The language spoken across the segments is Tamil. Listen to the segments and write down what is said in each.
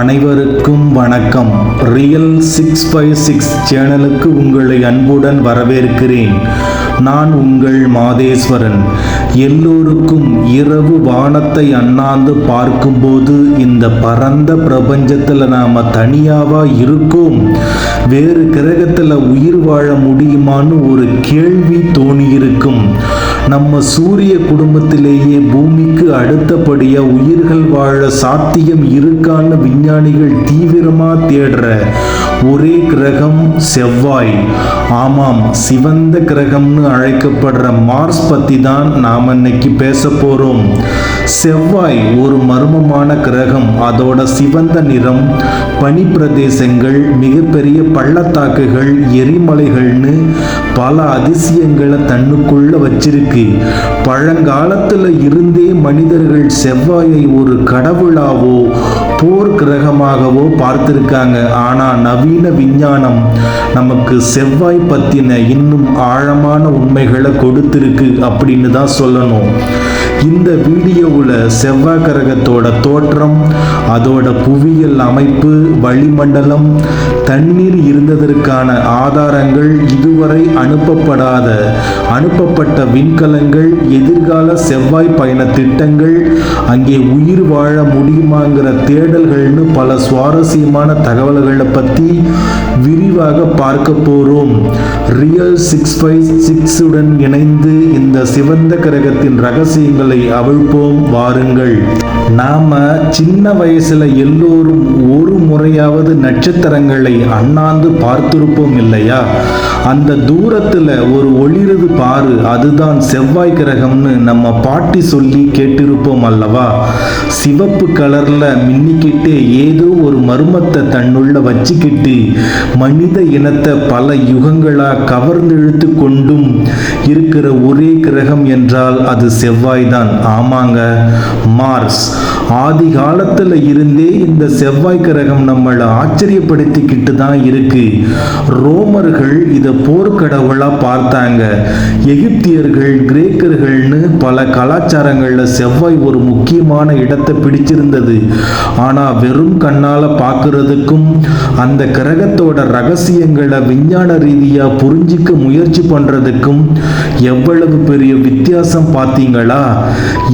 அனைவருக்கும் வணக்கம். ரியல் சிக்ஸ் ஃபைவ் சிக்ஸ் சேனலுக்கு உங்களை அன்புடன் வரவேற்கிறேன். நான் உங்கள் மாதேஸ்வரன். எல்லோருக்கும் இரவு வானத்தை அண்ணாந்து பார்க்கும்போது இந்த பரந்த பிரபஞ்சத்தில் நாம் தனியாவா இருக்கோம். வேறு கிரகத்தில் உயிர் வாழ முடியுமான்னு ஒரு கேள்வி தோணியிருக்கும். நம்ம சூரிய குடும்பத்திலேயே பூமிக்கு அடுத்தபடியா உயிர்கள் வாழ சாத்தியம் இருக்கான்னு விஞ்ஞானிகள் தீவிரமா தேடுற ஒரே கிரகம் செவ்வாய். ஆமாம் சிவந்த கிரகம்னு அழைக்கப்படுற மார்ஸ் பத்தி தான் நாம் இன்னைக்கு பேச போறோம். செவ்வாய் ஒரு மர்மமான கிரகம். அதோட சிவந்த நிறம் பனி பிரதேசங்கள் மிகப்பெரிய பள்ளத்தாக்குகள் எரிமலைகள்னு பல அதிசயங்களை தன்னுக்குள்ள வச்சிருக்கு. பழங்காலத்துல இருந்தே மனிதர்கள் செவ்வாயை ஒரு கடவுளாவோ போர் கிரகமாகவோ பார்த்திருக்காங்க. ஆனா நவீன விஞ்ஞானம் நமக்கு செவ்வாய் பத்தின இன்னும் ஆழமான உண்மைகளை கொடுத்திருக்கு அப்படின்னு தான் சொல்லணும். இந்த வீடியோவில் செவ்வாய் கிரகத்தோட தோற்றம் அதோட புவியியல் அமைப்பு வளிமண்டலம் தண்ணீர் இருந்ததற்கான ஆதாரங்கள் இதுவரை அனுப்பப்படாத அனுப்பப்பட்ட விண்கலங்கள் எதிர்கால செவ்வாய் பயண திட்டங்கள் அங்கே உயிர் வாழ முடியுமாங்கிற தேடல்கள்னு பல சுவாரஸ்யமான தகவல்களை பற்றி விரிவாக பார்க்க போகிறோம் ரியல் சிக்ஸ் ஃபைவ் சிக்ஸுடன் இணைந்து இந்த சிவந்த கிரகத்தின் ரகசியங்கள் அவிழ்ப்போம் வாருங்கள். நாம சின்ன வயசுல எல்லோரும் ஒரு முறையாவது நட்சத்திரங்களை அண்ணாந்து பார்த்திருப்போம் இல்லையா? அந்த தூரத்துல ஒரு ஒளிரது பாரு அதுதான் செவ்வாய் கிரகம்னு நம்ம பாட்டி சொல்லி கேட்டிருப்போம் அல்லவா? சிவப்பு கலர்ல மின்னிக்கிட்டே ஏதோ ஒரு மர்மத்தை தன்னுள்ள வச்சுக்கிட்டு மனித இனத்தை பல யுகங்களா கவர்ந்தெழுத்து கொண்டும் இருக்கிற ஒரே கிரகம் என்றால் அது செவ்வாய் தான். செவ்வாய்தான் ஆமாங்க. மார்ஸ் ஆதி காலத்துல இருந்தே இந்த செவ்வாய் கிரகம் நம்மளை ஆச்சரியப்படுத்திக்கிட்டு தான் இருக்கு. ரோமர்கள் இதை போர்க்கடவுளா பார்த்தாங்க. எகிப்தியர்கள் கிரேக்கர்கள்னு பல கலாச்சாரங்கள்ல செவ்வாய் ஒரு முக்கியமான இடத்தை பிடிச்சிருந்தது. ஆனா வெறும் கண்ணால பார்க்கறதுக்கும் அந்த கிரகத்தோட ரகசியங்களை விஞ்ஞான ரீதியா புரிஞ்சிக்க முயற்சி பண்றதுக்கும் எவ்வளவு பெரிய வித்தியாசம் பார்த்தீங்களா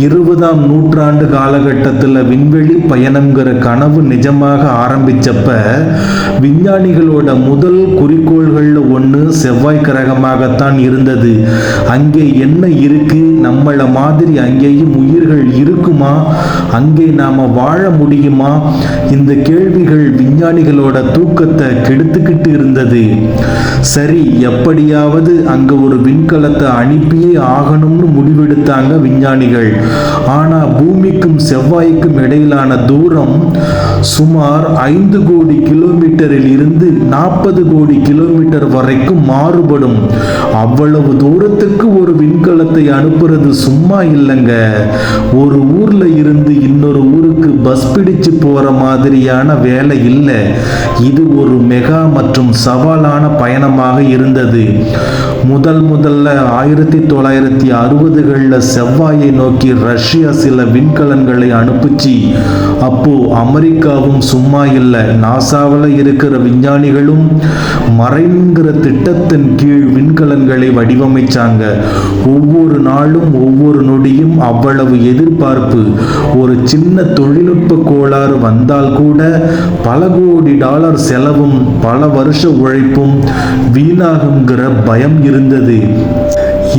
இருபதாம் நூற்றாண்டு காலகட்டத்தில் விண்வெளி பயணங்கிற கனவு நிஜமாக ஆரம்பிச்சப்ப விஞ்ஞானிகளோட முதல் குறிக்கோள்களில் ஒன்று செவ்வாய் கிரகமாகத்தான் இருந்தது. அங்கே என்ன இருக்கு? நம்மள மாதிரி அங்கேயும் உயிர்கள் இருக்குமா? அங்கே நாம் வாழ முடியுமா? இந்த கேள்விகள் விஞ்ஞானிகளோட தூக்கத்தை கெடுத்துக்கிட்டு இருந்தது. சரி எப்படியாவது அங்க ஒரு விண்கலத்தை அனுப்பியே ஆகணும்னு முடிவெடுத்தாங்க விஞ்ஞானிகள். ஆனா பூமிக்கும் செவ்வாய் செவ்வாய்க்கும் இடையிலான தூரம் சுமார் ஐந்து கோடி கிலோமீட்டரில் இருந்து நாற்பது கோடி கிலோமீட்டர் வரைக்கும் மாறுபடும். அவ்வளவு தூரத்துக்கு ஒரு விண்கலத்தை அனுப்புறது சும்மா இல்லைங்க. ஒரு ஊர்ல இருந்து இன்னொரு ஊருக்கு பஸ் பிடிச்சு போற மாதிரியான வேலை இல்லை. இது ஒரு மெகா மற்றும் சவாலான பயணமாக இருந்தது. முதல் முதல்ல ஆயிரத்தி தொள்ளாயிரத்தி அறுபதுகளில் செவ்வாயை நோக்கி ரஷ்யா சில விண்கலன்களை அனுப்புச்சு அப்போ அமெரிக்காவும் சும்மா இல்லை நாசாவில் இருக்கிற விஞ்ஞானிகளும் மறைங்கிற திட்டத்தின் கீழ் விண்கலன்களை வடிவமைச்சாங்க. ஒவ்வொரு நாளும் ஒவ்வொரு நொடியும் அவ்வளவு எதிர்பார்ப்பு. ஒரு சின்ன தொழில்நுட்ப கோளாறு வந்தால் கூட பல கோடி டாலர் செலவும் பல வருஷ உழைப்பும் வீணாகுங்கிற பயம் இருந்தது.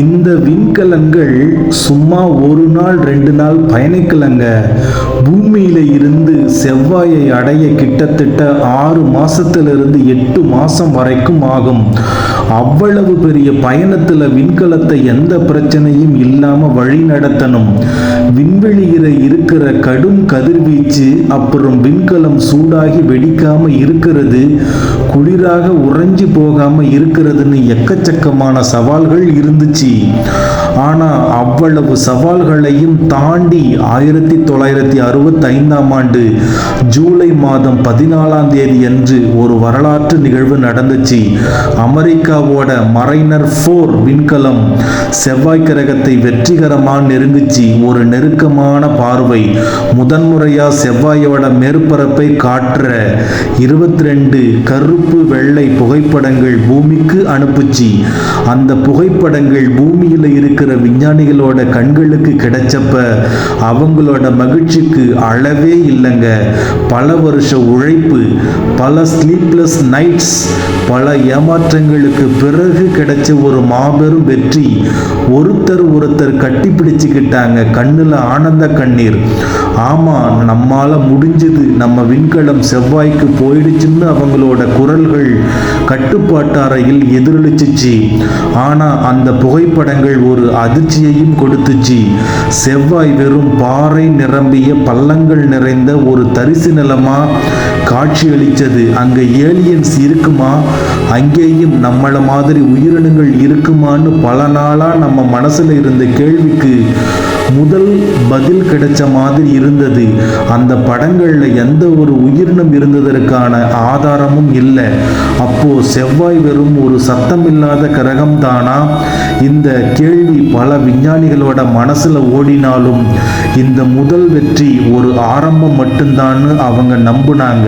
இந்த விண்கலங்கள் சும்மா ஒரு நாள் ரெண்டு நாள் பயணிக்கலங்க. பூமியில இருந்து செவ்வாயை அடைய கிட்டத்தட்ட ஆறு மாசத்திலிருந்து எட்டு மாசம் வரைக்கும் ஆகும். அவ்வளவு பெரிய பயணத்துல விண்கலத்தை எந்த பிரச்சனையும் இல்லாம வழி நடத்தணும். விண்வெளியில இருக்கிற கடும் கதிர்வீச்சு அப்புறம் விண்கலம் சூடாகி வெடிக்காம இருக்கிறது குளிராக உறைஞ்சு போகாம இருக்கிறதுன்னு எக்கச்சக்கமான சவால்கள் இருந்துச்சு. ஆனா அவ்வளவு சவால்களையும் தாண்டி ஆயிரத்தி தொள்ளாயிரத்தி அறுபத்தி ஐந்தாம் ஆண்டு ஜூலை மாதம் பதினாலாம் தேதி அன்று ஒரு வரலாற்று நிகழ்வு நடந்துச்சு. அமெரிக்கா அமெரிக்காவோட மரைனர் ஃபோர் விண்கலம் செவ்வாய் கிரகத்தை வெற்றிகரமாக நெருங்குச்சு. ஒரு நெருக்கமான பார்வை. முதன்முறையாக செவ்வாயோட மேற்பரப்பை காட்டுற இருபத்தி ரெண்டு கருப்பு வெள்ளை புகைப்படங்கள் பூமிக்கு அனுப்புச்சு. அந்த புகைப்படங்கள் பூமியில் இருக்கிற விஞ்ஞானிகளோட கண்களுக்கு கிடைச்சப்ப அவங்களோட மகிழ்ச்சிக்கு அளவே இல்லைங்க. பல வருஷ உழைப்பு பல ஸ்லீப்லெஸ் நைட்ஸ் பல ஏமாற்றங்களுக்கு பிறகு கிடைச்ச ஒரு மாபெரும் வெற்றி. ஒருத்தர் ஒருத்தர் கட்டி பிடிச்சுக்கிட்டாங்க. கண்ணுல ஆனந்த கண்ணீர். ஆமா நம்மால முடிஞ்சது. நம்ம விண்கலம் செவ்வாய்க்கு போயிடுச்சுன்னு அவங்களோட குரல்கள் கட்டுப்பாட்டு அறையில் எதிரொலிச்சிச்சு. ஆனா அந்த புகைப்படங்கள் ஒரு அதிர்ச்சியையும் கொடுத்துச்சு. செவ்வாய் வெறும் பாறை நிரம்பிய பள்ளங்கள் நிறைந்த ஒரு தரிசு நிலமா காட்சியளித்தது அங்கே ஏலியன்ஸ் இருக்குமா? அங்கேயும் நம்மள மாதிரி உயிரினங்கள் இருக்குமான்னு பல நாளா நம்ம மனசுல இருந்த கேள்விக்கு முதல் பதில் கிடைச்ச மாதிரி இருந்தது. அந்த படங்கள்ல எந்த ஒரு உயிரினம் இருந்ததற்கான ஆதாரமும் இல்லை. அப்போ செவ்வாய் வெறும் ஒரு சத்தமில்லாத கிரகம் தானா இந்த கேள்வி பல விஞ்ஞானிகளோட மனசுல ஓடினாலும் இந்த முதல் வெற்றி ஒரு ஆரம்பம் மட்டும்தான்னு அவங்க நம்புனாங்க.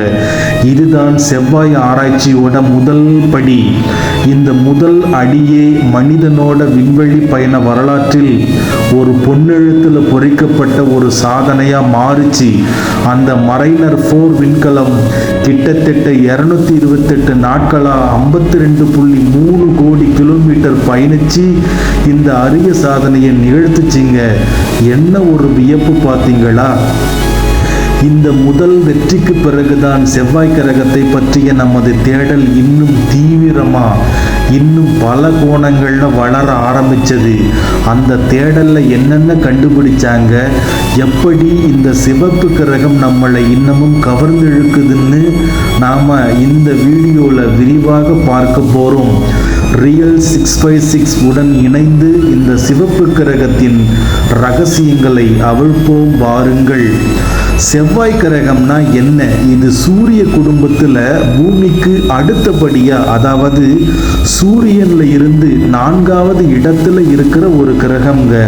இதுதான் செவ்வாய் ஆராய்ச்சியோட முதல் படி. இந்த முதல் அடியே மனிதனோட விண்வெளி பயண வரலாற்றில் ஒரு பொன்னெழுத்தில் பொறிக்கப்பட்ட ஒரு சாதனையாக மாறுச்சு. அந்த மரைனர் ஃபோர் விண்கலம் கிட்டத்தட்ட இரநூத்தி இருபத்தெட்டு நாட்களா ஐம்பத்தி ரெண்டு புள்ளி மூணு கோடி கிலோமீட்டர் பயணிச்சு இந்த அரிய சாதனையை நிகழ்த்துச்சிங்க. என்ன ஒரு வியப்பு பார்த்தீங்களா? இந்த முதல் வெற்றிக்கு பிறகுதான் செவ்வாய் கிரகத்தை பற்றிய நமது தேடல் இன்னும் தீவிரமா இன்னும் பல கோணங்கள்ல வளர ஆரம்பிச்சது. அந்த தேடல்ல என்னென்ன கண்டுபிடிச்சாங்க? எப்படி இந்த சிவப்பு கிரகம் நம்மளை இன்னமும் கவர்ந்து இழுக்குதுன்னு நாம இந்த வீடியோல விரிவாக பார்க்க போறோம். ரியல் சிக்ஸ் ஃபைவ் சிக்ஸ் உடன் இணைந்து இந்த சிவப்பு கிரகத்தின் ரகசியங்களை அவிழ்ப்போம் வாருங்கள். செவ்வாய் கிரகம்னா என்ன? இது சூரிய குடும்பத்தில் பூமிக்கு அடுத்தபடியாக அதாவது சூரியனில் இருந்து நான்காவது இடத்துல இருக்கிற ஒரு கிரகம்ங்க.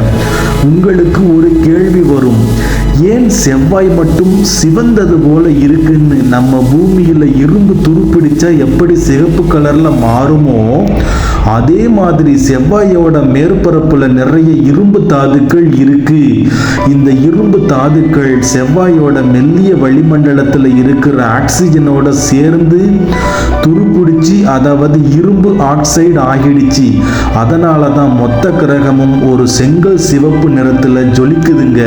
உங்களுக்கு ஒரு கேள்வி வரும். ஏன் செவ்வாய் மட்டும் சிவந்தது போல இருக்குன்னு நம்ம பூமியில் இரும்பு துருப்பிடிச்சா எப்படி சிவப்பு கலரில் மாறுமோ? அதே மாதிரி செவ்வாயோட மேற்பரப்பில் நிறைய இரும்பு தாதுக்கள் இருக்கு. இந்த இரும்பு தாதுக்கள் செவ்வாயோட மெல்லிய வளிமண்டலத்தில் இருக்கிற ஆக்சிஜனோட சேர்ந்து துருப்பிடிச்சு அதாவது இரும்பு ஆக்சைடு ஆகிடுச்சு. அதனால தான் மொத்த கிரகமும் ஒரு செங்கல் சிவப்பு நிறத்தில் ஜொலிக்குதுங்க.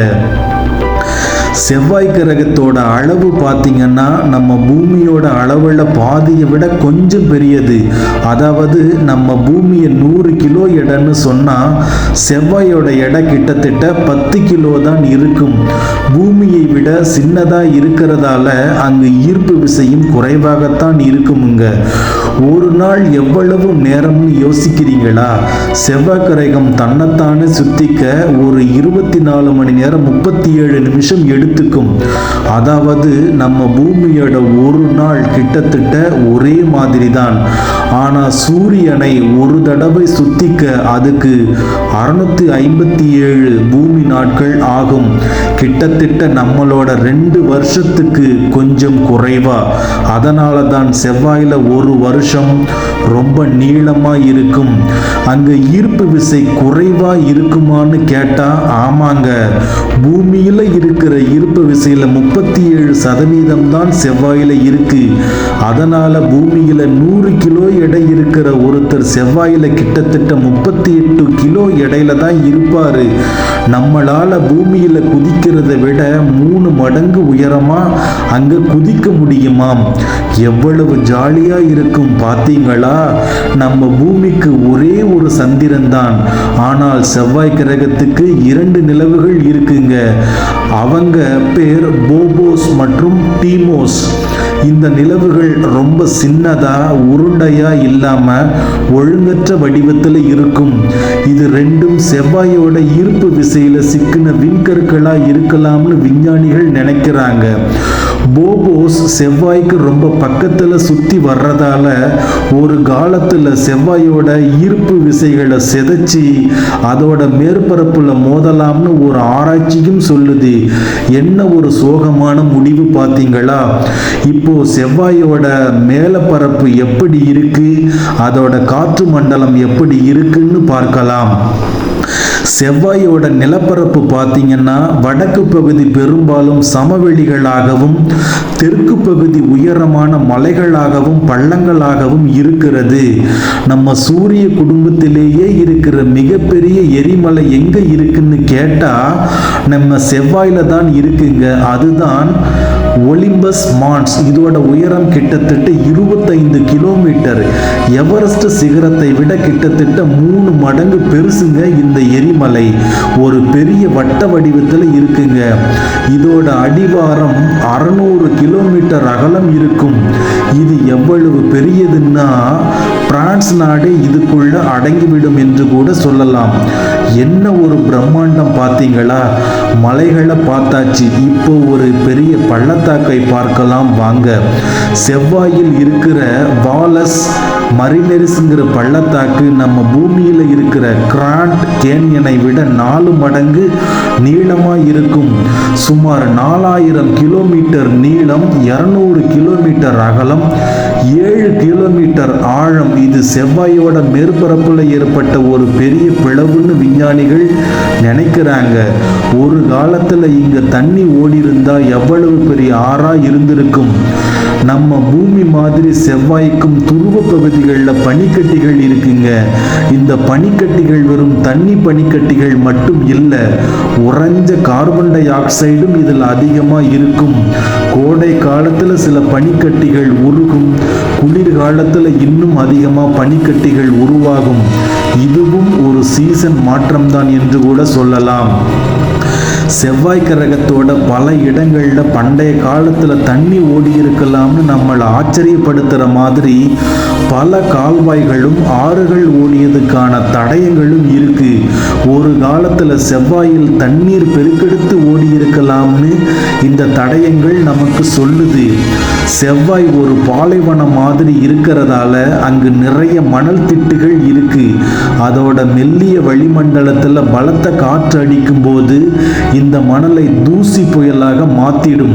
செவ்வாய் கிரகத்தோட அளவு பார்த்தீங்கன்னா நம்ம பூமியோட அளவில் பாதியை விட கொஞ்சம் பெரியது. அதாவது நம்ம பூமியை நூறு கிலோ எடைன்னு சொன்னால் செவ்வாயோட எடை கிட்டத்தட்ட பத்து கிலோ தான் இருக்கும். பூமியை விட சின்னதாக இருக்கிறதால அங்கு ஈர்ப்பு விசையும் குறைவாகத்தான் இருக்குமுங்க. ஒரு நாள் எவ்வளவு நேரம்னு யோசிக்கிறீங்களா? செவ்வாய் கிரகம் தன்னைத்தானே சுத்திக்க ஒரு இருபத்தி நாலு மணி நேரம் முப்பத்தி ஏழு நிமிஷம் எடுத்துக்கும். அதாவது நம்ம பூமியோட ஒரு நாள் கிட்டத்தட்ட ஒரே மாதிரி தான் ஆனால் சூரியனை ஒரு தடவை சுத்திக்க அதுக்கு அறுநூத்தி ஐம்பத்தி ஏழு பூமி நாட்கள் ஆகும். கிட்டத்தட்ட நம்மளோட ரெண்டு வருஷத்துக்கு கொஞ்சம் குறைவா. அதனால தான் செவ்வாயில் ஒரு வருஷம் ரொம்ப நீளமாக இருக்கும். அங்கே ஈர்ப்பு விசை குறைவாக இருக்குமான்னு கேட்டால் ஆமாங்க. பூமியில் இருக்கிற ஈர்ப்பு விசையில முப்பத்தி ஏழு சதவீதம் தான் செவ்வாயில இருக்கு. அதனால பூமியில நூறு கிலோ எடை இருக்கிற ஒருத்தர் செவ்வாயில கிட்டத்தட்ட முப்பத்தி எட்டு கிலோ எடையில தான் இருப்பாரு. நம்மளால பூமியில குதிக்கிறத விட மூணு மடங்கு உயரமா அங்கே குதிக்க முடியுமாம்? எவ்வளவு ஜாலியா இருக்கும் பார்த்தீங்களா நம்ம பூமிக்கு ஒரே ஒரு சந்திரன் தான் ஆனால் செவ்வாய் கிரகத்துக்கு இரண்டு நிலவுகள் இருக்குங்க. அவங்க பேர் போபோஸ் மற்றும் டீமோஸ் இந்த நிலவுகள் ரொம்ப சின்னதா உருண்டையா இல்லாம ஒழுங்கற்ற வடிவத்தில் இருக்கும். இது ரெண்டும் செவ்வாயோட ஈர்ப்பு விசையில சிக்கின விண்கற்களா இருக்கலாம்னு விஞ்ஞானிகள் நினைக்கிறாங்க. போபோஸ் செவ்வாய்க்கு ரொம்ப பக்கத்தில் சுற்றி வர்றதால ஒரு காலத்தில் செவ்வாயோட ஈர்ப்பு விசைகளை சிதைச்சி அதோட மேற்பரப்பில் மோதலாம்னு ஒரு ஆராய்ச்சியும் சொல்லுது. என்ன ஒரு சோகமான முடிவு பார்த்தீங்களா? இப்போ செவ்வாயோட மேலப்பரப்பு எப்படி இருக்கு? அதோட காற்று மண்டலம் எப்படி இருக்குன்னு பார்க்கலாம். செவ்வாயோட நிலப்பரப்பு பார்த்தீங்கன்னா வடக்கு பகுதி பெரும்பாலும் சமவெளிகளாகவும் தெற்கு பகுதி உயரமான மலைகளாகவும் பள்ளங்களாகவும் இருக்கிறது. நம்ம சூரிய குடும்பத்திலேயே இருக்கிற மிகப்பெரிய எரிமலை எங்க இருக்குன்னு கேட்டா நம்ம செவ்வாயில தான் இருக்குங்க. அதுதான் ஒலிம்பஸ் மான்ஸ் இதோட உயரம் கிட்டத்தட்ட இருபத்தைந்து கிலோமீட்டர். எவரெஸ்ட் சிகரத்தை விட கிட்டத்தட்ட மூணு மடங்கு பெருசுங்க இந்த எரிமலை. ஒரு பெரிய வட்ட வடிவத்தில் இருக்குங்க. இதோட அடிவாரம் அறநூறு கிலோமீட்டர் அகலம் இருக்கும். இது எவ்வளவு பெரியதுன்னா பிரான்ஸ் நாடு இதுக்குள்ள அடங்கிவிடும் என்று கூட சொல்லலாம். என்ன ஒரு பிரம்மாண்டம் பார்த்தீங்களா? மலைகளை பார்த்தாச்சு. இப்போ ஒரு பெரிய பள்ளத்தாக்கை பார்க்கலாம். வாங்க. செவ்வாயில் இருக்கிற வாலஸ் மரினரிஸ்ங்கிற பள்ளத்தாக்கு நம்ம பூமியில் இருக்கிற கிராண்ட் கேன்யனை விட நாலு மடங்கு நீளமாக இருக்கும். சுமார் நாலாயிரம் கிலோமீட்டர் நீளம் இரநூறு கிலோமீட்டர் அகலம் ஏழு கிலோமீட்டர் ஆழம். இது செவ்வாயோட மேற்பரப்பில் ஏற்பட்ட ஒரு பெரிய பிளவுன்னு விஞ்ஞானிகள் நினைக்கிறாங்க. ஒரு காலத்தில் இங்க தண்ணி ஓடி இருந்தால் எவ்வளவு பெரிய ஆறா இருந்திருக்கும். நம்ம பூமி மாதிரி செவ்வாய்க்கும் துருவ பகுதிகளில் பனிக்கட்டிகள் இருக்குங்க. இந்த பனிக்கட்டிகள் வெறும் தண்ணி பனிக்கட்டிகள் மட்டும் இல்லை உறைஞ்ச கார்பன் டை ஆக்சைடும் இதில் அதிகமாக இருக்கும். கோடை காலத்தில் சில பனிக்கட்டிகள் உருகும் குளிர் காலத்தில் இன்னும் அதிகமாக பனிக்கட்டிகள் உருவாகும். இதுவும் ஒரு சீசன் மாற்றம்தான் என்று கூட சொல்லலாம். செவ்வாய் கிரகத்தோட பல இடங்கள்ல பண்டைய காலத்துல தண்ணி ஓடி இருக்கலாம்னு நம்மளை ஆச்சரியப்படுத்துற மாதிரி பல கால்வாய்களும் ஆறுகள் ஓடியதுக்கான தடயங்களும் இருக்கு. ஒரு காலத்துல செவ்வாயில் தண்ணீர் பெருக்கெடுத்து ஓடி இருக்கலாம்னு இந்த தடயங்கள் நமக்கு சொல்லுது. செவ்வாய் ஒரு பாலைவனம் மாதிரி இருக்கிறதால அங்கு நிறைய மணல் திட்டுகள் இருக்கு. அதோட மெல்லிய வளிமண்டலத்துல பலத்த காற்று அடிக்கும் போது இந்த மணலை தூசி புயலாக மாத்திடும்.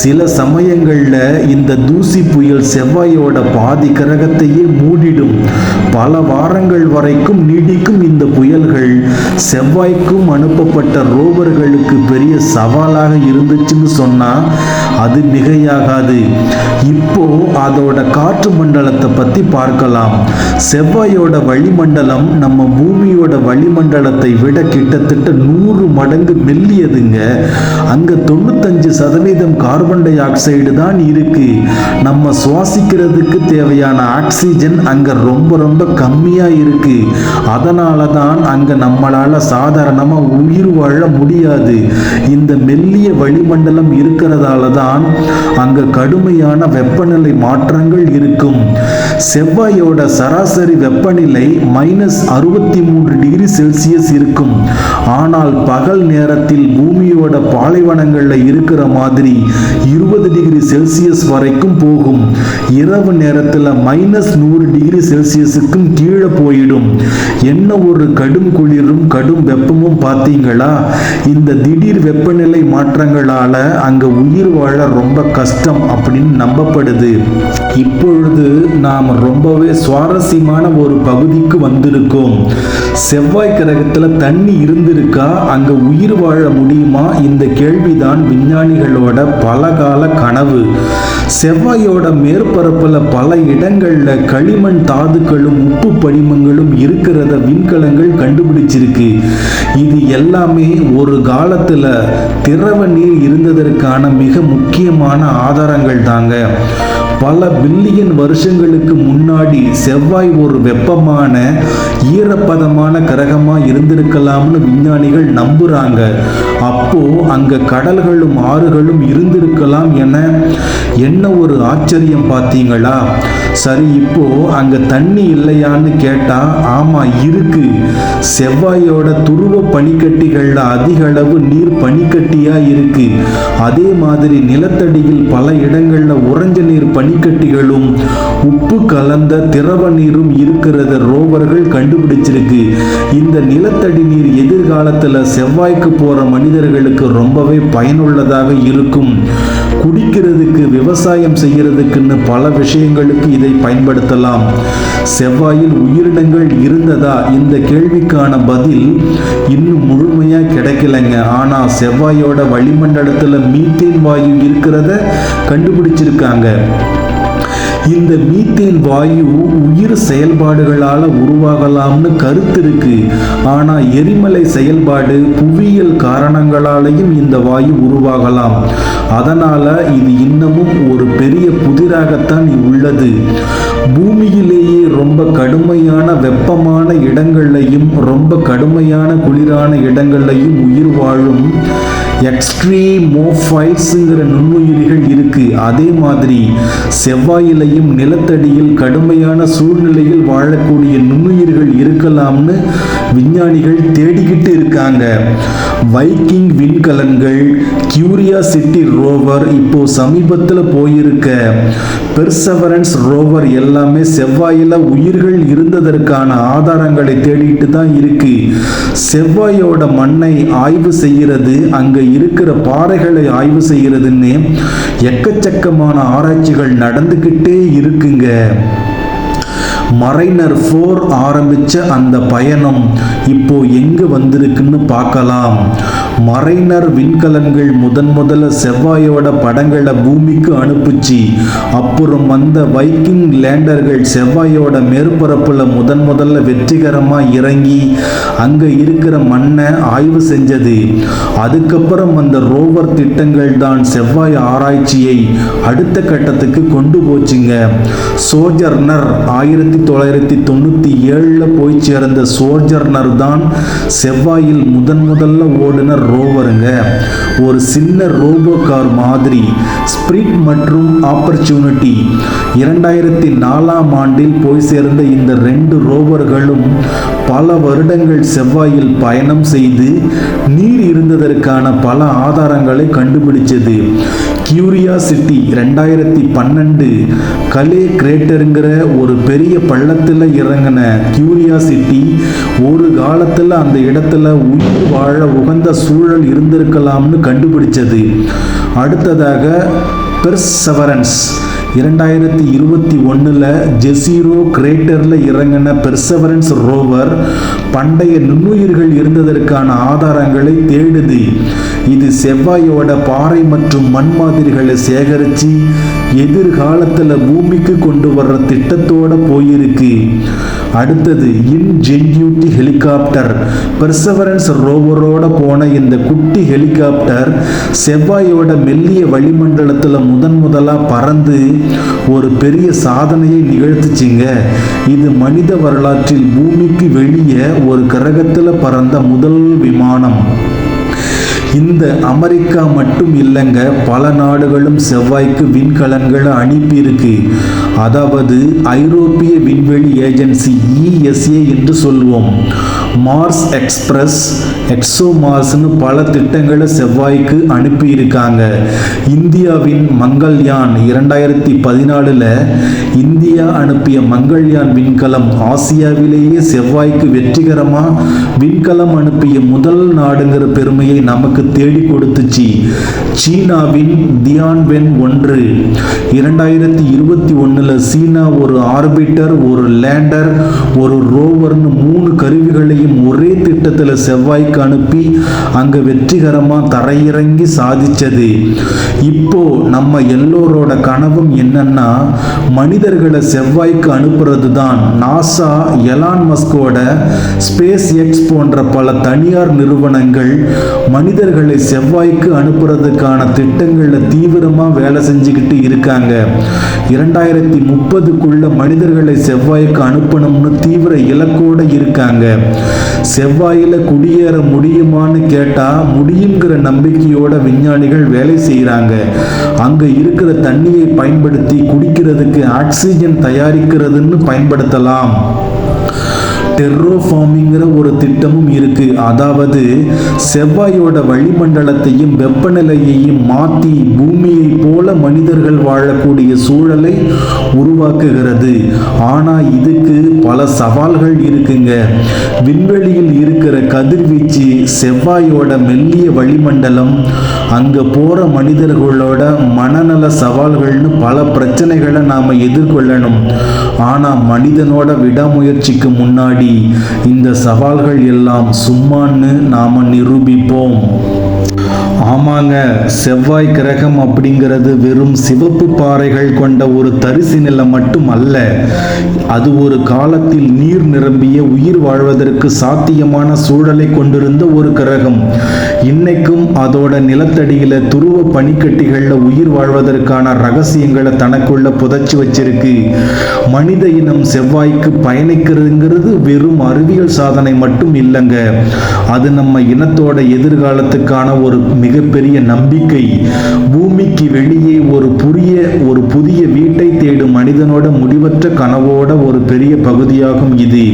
சில சமயங்கள்ல இந்த தூசி புயல் செவ்வாயோட பாதி கிரகத்தையே மூடிடும். பல வாரங்கள் வரைக்கும் நீடிக்கும் இந்த புயல்கள் செவ்வாய்க்கும் அனுப்பப்பட்ட ரோவர்களுக்கு பெரிய சவாலாக இருந்துச்சுன்னு சொன்னா அது மிகையாகாது. இப்போ அதோட காற்று மண்டலத்தை பத்தி பார்க்கலாம். செவ்வாயோட வளிமண்டலம் நம்ம பூமியோட வளிமண்டலத்தை விட கிட்டத்தட்ட நூறு மடங்கு மெல்லியதுங்க அங்கே தொண்ணூத்தஞ்சு சதவீதம் கார்பன் டை ஆக்சைடு தான் இருக்கு. நம்ம சுவாசிக்கிறதுக்கு தேவையான ஆக்சிஜன் அங்க ரொம்ப ரொம்ப கம்மியா இருக்கு. அதனால தான் அங்க நம்மளால சாதாரணமா உயிர் வாழ முடியாது. இந்த மெல்லிய வளிமண்டலம் இருக்கிறதால தான் அங்க கடுமையான வெப்பநிலை மாற்றங்கள் இருக்கும். செவ்வாயோட சராசரி வெப்பநிலை மைனஸ் அறுபத்தி மூன்று டிகிரி செல்சியஸ் இருக்கும். ஆனால் பகல் நேரத்தில் பூமியோட பாலைவனங்களில் இருக்கிற மாதிரி இருபது டிகிரி செல்சியஸ் வரைக்கும் போகும். இரவு நேரத்தில் மைனஸ் நூறு டிகிரி செல்சியஸுக்கும் கீழே போயிடும். என்ன ஒரு கடும் குளிரும் கடும் வெப்பமும் பார்த்தீங்களா? இந்த திடீர் வெப்பநிலை மாற்றங்களால் அங்கே உயிர் வாழ ரொம்ப கஷ்டம் அப்படின்னு நம்பப்படுது. இப்பொழுது நாம் ரொம்பவே சுவாரஸ்யமான ஒரு பகுதிக்கு வந்திருக்கோம். செவ்வாய் கிரகத்துல தண்ணி இருந்திருக்கா? அங்க உயிர் வாழ முடியுமா? இந்த கேள்விதான் விஞ்ஞானிகளோட பல கால கனவு. செவ்வாயோட மேற்பரப்புல பல இடங்கள்ல களிமண் தாதுக்களும் உப்பு படிமங்களும் இருக்கிறத விண்கலங்கள் கண்டுபிடிச்சிருக்கு. இது எல்லாமே ஒரு காலத்துல திரவ நீர் இருந்ததற்கான மிக முக்கியமான ஆதாரங்கள் தாங்க. பல பில்லியன் வருஷங்களுக்கு முன்னாடி செவ்வாய் ஒரு வெப்பமான ஈரப்பதமான கிரகமா இருந்திருக்கலாம்னு விஞ்ஞானிகள் நம்புறாங்க. அப்போ அங்க கடல்களும் ஆறுகளும் இருந்திருக்கலாம் என என்ன ஒரு ஆச்சரியம் பார்த்தீங்களா? சரி இப்போ அங்க தண்ணி இல்லையான்னு கேட்டா ஆமா இருக்கு. செவ்வாயோட துருவ பனிக்கட்டிகள்ல அதிக அளவு நீர் பனிக்கட்டியா இருக்கு. அதே மாதிரி நிலத்தடியில் பல இடங்கள்ல உறைஞ்ச நீர் பனிக்கட்டிகளும் உப்பு கலந்த திரவ நீரும் இருக்கிறத ரோவர்கள் கண்டுபிடிச்சிருக்கு. இந்த நிலத்தடி நீர் எதிர்காலத்துல செவ்வாய்க்கு போற மனிதர்களுக்கு ரொம்பவே பயனுள்ளதாக இருக்கும். குடிக்கிறதுக்கு விவசாயம் செய்யறதுக்குன்னு பல விஷயங்களுக்கு இதை பயன்படுத்தலாம். செவ்வாயில் உயிரினங்கள் இருந்ததா? இந்த கேள்விக்கான பதில் இன்னும் முழுமையா கிடைக்கலைங்க. ஆனா செவ்வாயோட வளிமண்டலத்துல மீத்தேன் வாயு இருக்கிறத கண்டுபிடிச்சிருக்காங்க. இந்த மீத்தேன் வாயு உயிர் செயல்பாடுகளால உருவாகலாம்னு கருத்து இருக்கு. ஆனா எரிமலை செயல்பாடு புவியியல் காரணங்களாலையும் இந்த வாயு உருவாகலாம். அதனால இது இன்னமும் ஒரு பெரிய புதிராகத்தான் உள்ளது. பூமியிலேயே ரொம்ப கடுமையான வெப்பமான இடங்கள்லையும் ரொம்ப கடுமையான குளிரான இடங்கள்லையும் உயிர் வாழும் எக்ஸ்ட்ரீமோஃபைட்ஸுங்கிற நுண்ணுயிரிகள் இருக்கு. அதே மாதிரி செவ்வாயிலையும் நிலத்தடியில் கடுமையான சூழ்நிலையில் வாழக்கூடிய நுண்ணுயிர்கள் இருக்கலாம்னு விஞ்ஞானிகள் தேடிக்கிட்டு இருக்காங்க. வைக்கிங் விண்கலன்கள் கியூரியாசிட்டி ரோவர் இப்போ சமீபத்தில் போயிருக்க. பெர்சவரன்ஸ் ரோவர் எல்லாமே செவ்வாயில உயிர்கள் இருந்ததற்கான ஆதாரங்களை தேடிட்டு தான் இருக்கு. செவ்வாயோட மண்ணை ஆய்வு செய்கிறது அங்கே இருக்கிற பாறைகளை ஆய்வு செய்கிறதுன்னு எக்கச்சக்கமான ஆராய்ச்சிகள் நடந்துக்கிட்டே இருக்குங்க. மரைனர் ஃபோர் ஆரம்பிச்ச அந்த பயணம் இப்போ எங்கே வந்திருக்குன்னு பார்க்கலாம். மறைனர் விண்கலன்கள் முதன் முதல்ல செவ்வாயோட படங்களை பூமிக்கு அனுப்புச்சு. அப்புறம் வந்த வைக்கிங் லேண்டர்கள் செவ்வாயோட மேற்பரப்புல முதன் முதல்ல வெற்றிகரமா இறங்கி அங்கே இருக்கிற மண்ணை ஆய்வு செஞ்சது. அதுக்கப்புறம் அந்த ரோவர் திட்டங்கள் தான் செவ்வாய் ஆராய்ச்சியை அடுத்த கட்டத்துக்கு கொண்டு போச்சுங்க. சோஜர்னர் ஆயிரத்தி தொள்ளாயிரத்தி தொண்ணூத்தி ஏழில் போய் சேர்ந்த சோஜர்னர் தான் செவ்வாயில் முதன் முதல்ல ஓடுனர் ரோவருங்க. ஒரு சின்ன ரோபோ கார் மாதிரி ஸ்பிரிட் மற்றும் ஆப்பர்ச்சுனிட்டி இரண்டாயிரத்தி நாலாம் ஆண்டில் போய் சேர்ந்த இந்த ரெண்டு ரோவர்களும் பல வருடங்கள் செவ்வாயில் பயணம் செய்து நீர் இருந்ததற்கான பல ஆதாரங்களை கண்டுபிடிச்சது. கியூரியாசிட்டி ரெண்டாயிரத்தி பன்னெண்டு கலே கிரேட்டருங்கிற ஒரு பெரிய பள்ளத்தில் இறங்கின கியூரியாசிட்டி ஒரு காலத்தில் அந்த இடத்துல உயிர் வாழ உகந்த சூழல் இருந்திருக்கலாம்னு கண்டுபிடிச்சது. அடுத்ததாக பெர்சவரன்ஸ் இரண்டாயிரத்தி இருபத்தி ஒன்றில் ஜெசீரோ கிரேட்டரில் இறங்கின பெர்சவரன்ஸ் ரோவர் பண்டைய நுண்ணுயிர்கள் இருந்ததற்கான ஆதாரங்களை தேடுது. இது செவ்வாயோட பாறை மற்றும் மண் மாதிரிகளை சேகரித்து எதிர்காலத்தில் பூமிக்கு கொண்டு வர்ற திட்டத்தோட போயிருக்கு. அடுத்தது இன்ஜென்யூட்டி ஹெலிகாப்டர். பெர்சவரன்ஸ் ரோவரோட போன இந்த குட்டி ஹெலிகாப்டர் செவ்வாயோட மெல்லிய வளிமண்டலத்தில் முதன் முதலாக பறந்து ஒரு பெரிய சாதனையை நிகழ்த்துச்சிங்க. இது மனித வரலாற்றில் பூமிக்கு வெளியே ஒரு கிரகத்தில் பறந்த முதல் விமானம். இந்த அமெரிக்கா மட்டும் இல்லைங்க பல நாடுகளும் செவ்வாய்க்கு விண்கலன்களை அனுப்பியிருக்கு. அதாவது ஐரோப்பிய விண்வெளி ஏஜென்சி இஎஸ்ஏ என்று சொல்வோம். மார்ஸ் எக்ஸ்பிரஸ் எக்ஸோ மார்ஸ்னு பல திட்டங்களை செவ்வாய்க்கு அனுப்பியிருக்காங்க. இந்தியாவின் மங்கள்யான் இரண்டாயிரத்தி பதினாலில் இந்தியா அனுப்பிய மங்கள்யான் விண்கலம் ஆசியாவிலேயே செவ்வாய்க்கு வெற்றிகரமாக விண்கலம் அனுப்பிய முதல் நாடுங்கிற பெருமையை நமக்கு நமக்கு தேடி கொடுத்துச்சு. சீனாவின் தியான்வென் ஒன்று. இரண்டாயிரத்தி இருபத்தி ஒன்றில் சீனா ஒரு ஆர்பிட்டர் ஒரு லேண்டர் ஒரு ரோவர்னு மூணு கருவிகளையும் ஒரே திட்டத்தில் செவ்வாய்க்கு அனுப்பி அங்கே வெற்றிகரமாக தரையிறங்கி சாதிச்சது. இப்போ நம்ம எல்லோரோட கனவும் என்னன்னா மனிதர்களை செவ்வாய்க்கு அனுப்புறது தான் நாசா எலான் மஸ்கோட ஸ்பேஸ் எக்ஸ் போன்ற பல தனியார் நிறுவனங்கள் மனிதர்கள் செவ்வாய்க்கு அனுப்புறதுக்கான திட்டங்களில் தீவிரமா வேலை செஞ்சுக்கிட்டு இருக்காங்க. இரண்டாயிரத்தி முப்பதுக்குள்ள மனிதர்களை செவ்வாய்க்கு அனுப்பணும்னு தீவிர இலக்கோட இருக்காங்க. செவ்வாயில குடியேற முடியுமான்னு கேட்டா முடியுங்கிற நம்பிக்கையோட விஞ்ஞானிகள் வேலை செய்கிறாங்க அங்க இருக்கிற தண்ணியை பயன்படுத்தி குடிக்கிறதுக்கு ஆக்சிஜன் தயாரிக்கிறதுன்னு பயன்படுத்தலாம். டெர்ரோஃபார்மிங்கிற ஒரு திட்டமும் இருக்கு. அதாவது செவ்வாயோட வளிமண்டலத்தையும் வெப்பநிலையையும் மாற்றி பூமியை போல மனிதர்கள் வாழக்கூடிய சூழலை உருவாக்குகிறது. ஆனா இதுக்கு பல சவால்கள் இருக்குங்க. விண்வெளியில் இருக்கிற கதிர்வீச்சு செவ்வாயோட மெல்லிய வளிமண்டலம் அங்க போற மனிதர்களோட மனநல சவால்கள்னு பல பிரச்சனைகளை நாம எதிர்கொள்ளணும். ஆனா மனிதனோட விடாமுயற்சிக்கு முன்னாடி இந்த சவால்கள் எல்லாம் சும்மான்னு நாம நிரூபிப்போம். ஆமாங்க செவ்வாய் கிரகம் அப்படிங்கிறது வெறும் சிவப்பு பாறைகள் கொண்ட ஒரு தரிசு நிலம் மட்டும் அல்ல அது ஒரு காலத்தில் நீர் நிரம்பிய உயிர் வாழ்வதற்கு சாத்தியமான சூழலை கொண்டிருந்த ஒரு கிரகம். இன்னைக்கும் அதோட நிலத்தடியில துருவ பனிக்கட்டிகள்ல உயிர் வாழ்வதற்கான ரகசியங்களை தனக்குள்ள புதைச்சி வச்சிருக்கு. மனித இனம் செவ்வாய்க்கு பயணிக்கிறதுங்கிறது வெறும் அறிவியல் சாதனை மட்டும் இல்லைங்க. அது நம்ம இனத்தோட எதிர்காலத்துக்கான ஒரு மிகப்பெரிய நம்பிக்கை. பூமிக்கு வெளியே ஒரு புதிய ஒரு புதிய வீட்டை தேடும் மனிதனோட முடிவற்ற கனவோட ஒரு பெரிய பகுதியாகும் இது.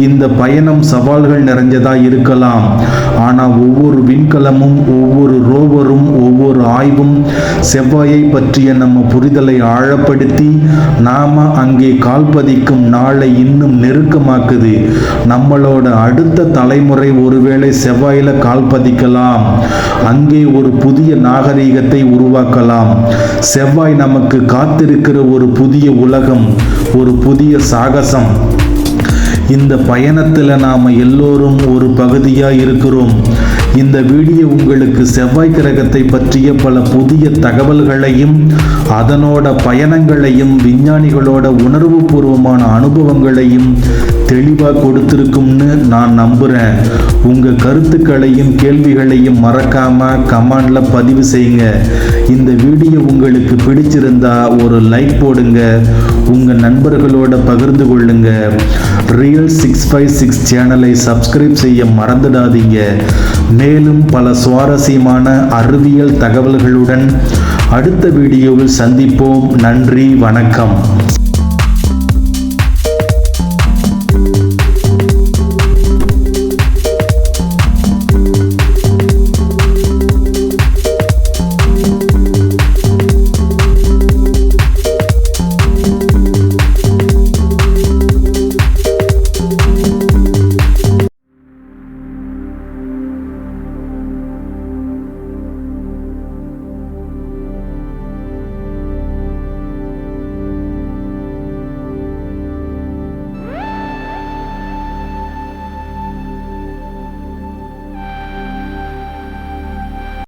இந்த பயணம் சவால்கள் நிறைஞ்சதா இருக்கலாம். ஆனா ஒவ்வொரு விண்கலமும் ஒவ்வொரு ரோவரும் ஒவ்வொரு ஆய்வும் செவ்வாயை பற்றிய நம்ம புரிதலை ஆழப்படுத்தி நாம அங்கே கால் பதிக்கும் நாளை இன்னும் நெருக்கமாக்குது. நம்மளோட அடுத்த தலைமுறை ஒருவேளை செவ்வாயில கால் பதிக்கலாம் அங்கே ஒரு புதிய நாகரீகத்தை உருவாக்கலாம். செவ்வாய் நமக்கு காத்திருக்கிற ஒரு புதிய உலகம் ஒரு புதிய சாகசம். இந்த பயணத்தில் நாம் எல்லோரும் ஒரு பகுதியாக இருக்கிறோம். இந்த வீடியோ உங்களுக்கு செவ்வாய் கிரகத்தை பற்றிய பல புதிய தகவல்களையும் அதனோட பயணங்களையும் விஞ்ஞானிகளோட உணர்வுபூர்வமான அனுபவங்களையும் தெளிவாக கொடுத்துருக்கும்னு நான் நம்புகிறேன் உங்கள் கருத்துக்களையும் கேள்விகளையும் மறக்காமல் கமெண்டில் பதிவு செய்யுங்க. இந்த வீடியோ உங்களுக்கு பிடிச்சிருந்தா ஒரு லைக் போடுங்க. உங்கள் நண்பர்களோட பகிர்ந்து கொள்ளுங்க. ரியல் சிக்ஸ் ஃபைவ் சிக்ஸ் சேனலை சப்ஸ்கிரைப் செய்ய மறந்துடாதீங்க. மேலும் பல சுவாரஸ்யமான அறிவியல் தகவல்களுடன் அடுத்த வீடியோவில் சந்திப்போம். நன்றி வணக்கம்.